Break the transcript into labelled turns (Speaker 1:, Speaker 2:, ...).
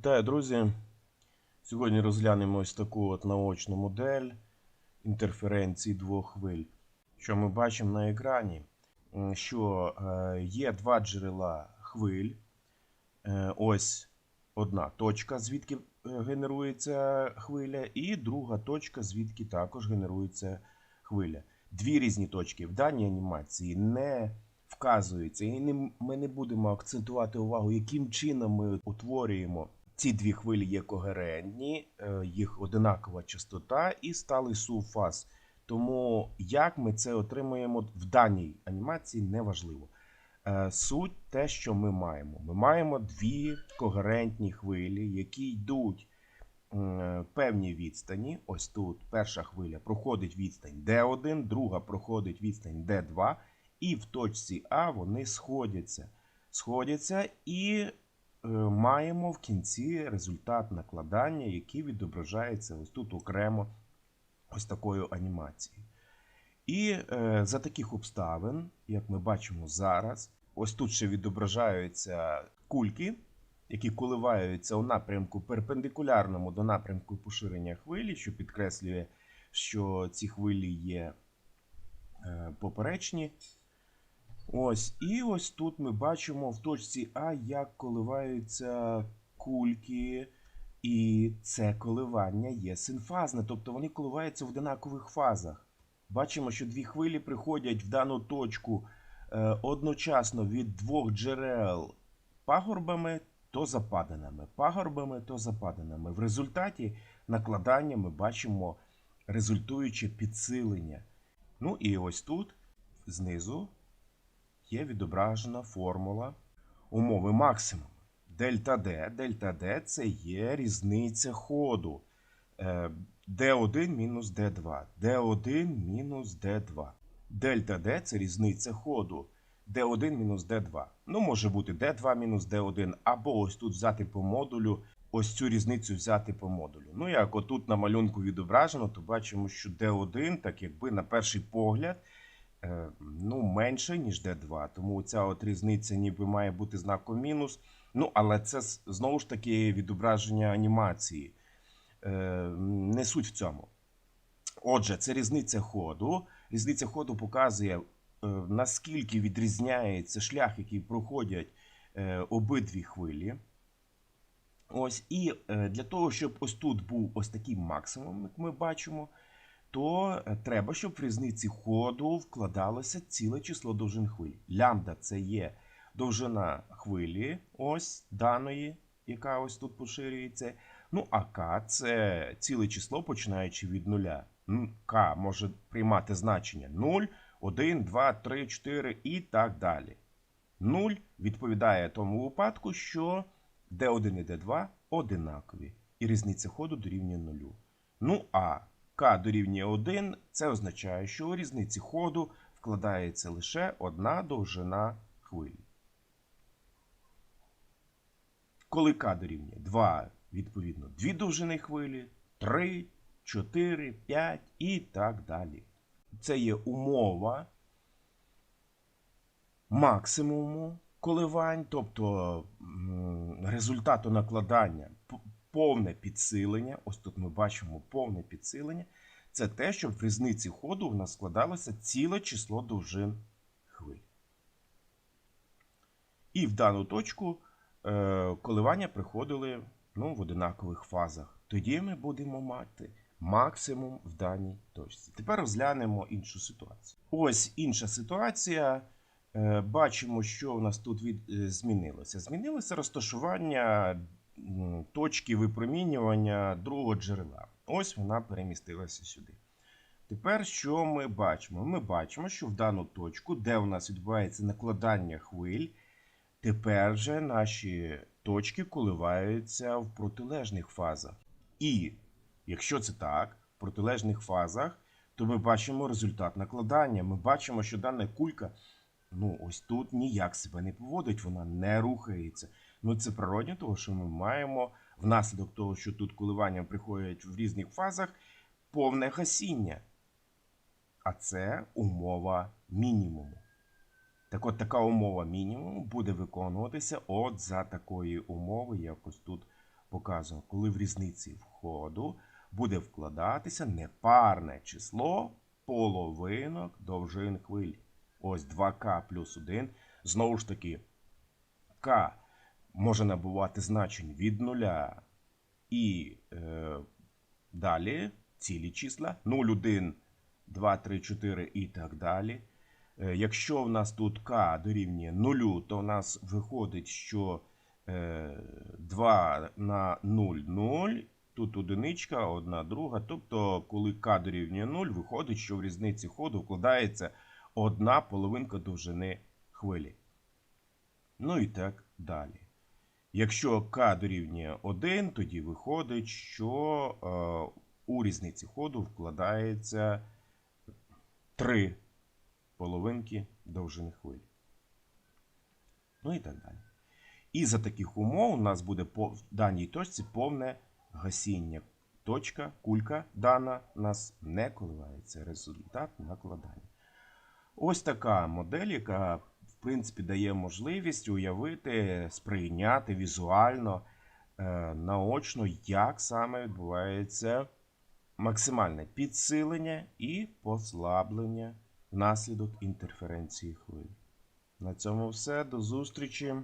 Speaker 1: Вітаю, друзі! Сьогодні розглянемо ось таку от наочну модель інтерференції двох хвиль. Що ми бачимо на екрані? Що е, є два джерела хвиль. Е, Ось одна точка, звідки е, генерується хвиля, і друга точка, звідки також генерується хвиля. Дві різні точки в даній анімації не вказуються, і ми не будемо акцентувати увагу, яким чином ми утворюємо. Ці дві хвилі є когерентні, е, їх одинакова частота і сталий сув фаз. Тому як ми це отримуємо в даній анімації, неважливо. Е, Суть те, що ми маємо. Ми маємо дві когерентні хвилі, які йдуть певні відстані. Ось тут перша хвиля проходить відстань D1, друга проходить відстань D2, і в точці А вони сходяться. Сходяться і маємо в кінці результат накладання, який відображається ось тут окремо ось такою анімацією. І е, за таких обставин, як ми бачимо зараз, ось тут ще відображаються кульки, які коливаються у напрямку перпендикулярному до напрямку поширення хвилі, що підкреслює, що ці хвилі є е, поперечні. Ось, і ось тут ми бачимо в точці А, як коливаються кульки, і це коливання є синфазне, тобто вони коливаються в одинакових фазах. Бачимо, що дві хвилі приходять в дану точку е, одночасно від двох джерел пагорбами то западинами, пагорбами то западинами. В результаті накладання ми бачимо результуюче підсилення. Ну і ось тут знизу є відображена формула умови максимуму. Дельта D. Дельта D це є різниця ходу. Е, D1 мінус D2. D1 мінус D2. Дельта D це різниця ходу. D1 мінус D2. Ну, може бути D2 мінус D1, або ось тут взяти по модулю, ось цю різницю взяти по модулю. Ну, як отут на малюнку відображено, то бачимо, що D1, так якби на перший погляд, ну, менше, ніж D2. Тому ця от різниця ніби має бути знаком мінус. Ну, але це знову ж таки відображення анімації. Е, Не суть в цьому. Отже, це різниця ходу. Різниця ходу показує, е, наскільки відрізняється шлях, який проходять е, обидві хвилі. Ось, і е, для того, щоб ось тут був ось такий максимум, як ми бачимо, то е, треба, щоб в різниці ходу вкладалося ціле число довжин хвиль. Лямбда це є довжина хвилі, ось даної, яка ось тут поширюється. Ну, а К це ціле число, починаючи від нуля. К може приймати значення 0, 1, 2, 3, 4 і так далі. 0 відповідає тому випадку, що D1 і D2 одинакові, і різниця ходу дорівнює 0. Ну а К дорівнює 1, це означає, що у різниці ходу вкладається лише одна довжина хвилі. Коли К дорівнює 2, відповідно, дві довжини хвилі, 3, 4, 5 і так далі. Це є умова максимуму коливань, тобто результату накладання, повне підсилення. Ось тут ми бачимо повне підсилення. Це те, щоб в різниці ходу в нас складалося ціле число довжин хвиль. І в дану точку е, коливання приходили ну, в одинакових фазах. Тоді ми будемо мати максимум в даній точці. Тепер розглянемо іншу ситуацію. Ось інша ситуація. Е, Бачимо, що у нас тут від, е, змінилося. Змінилося розташування точки випромінювання другого джерела. Ось вона перемістилася сюди. Тепер що ми бачимо? Ми бачимо, що в дану точку, де у нас відбувається накладання хвиль, тепер же наші точки коливаються в протилежних фазах. І якщо це так, в протилежних фазах, то ми бачимо результат накладання. Ми бачимо, що дана кулька ну, ось тут ніяк себе не поводить, вона не рухається. Ну, це природньо, тому що ми маємо внаслідок того, що тут коливання приходять в різних фазах, повне гасіння. А це умова мінімуму. Так от така умова мінімуму буде виконуватися от за такої умови, як ось тут показано, коли в різниці входу буде вкладатися непарне число половинок довжин хвиль. Ось 2К плюс 1. Знову ж таки, К може набувати значень від нуля і е, далі цілі числа 0, 1, 2, 3, 4 і так далі. Е, Якщо в нас тут k дорівнює 0, то в нас виходить, що е, 2 на 0 0, тут одиничка, одна друга. Тобто, коли k дорівнює 0, виходить, що в різниці ходу вкладається одна половинка довжини хвилі. Ну і так далі. Якщо k дорівнює 1, тоді виходить, що е, у різниці ходу вкладається 3 половинки довжини хвилі. Ну і так далі. І за таких умов у нас буде по в даній точці повне гасіння. Точка, кулька дана нас не коливається. Результат накладання. Ось така модель, яка, принципі, дає можливість уявити, сприйняти візуально, е, наочно, як саме відбувається максимальне підсилення і послаблення внаслідок інтерференції хвиль. На цьому все. До зустрічі.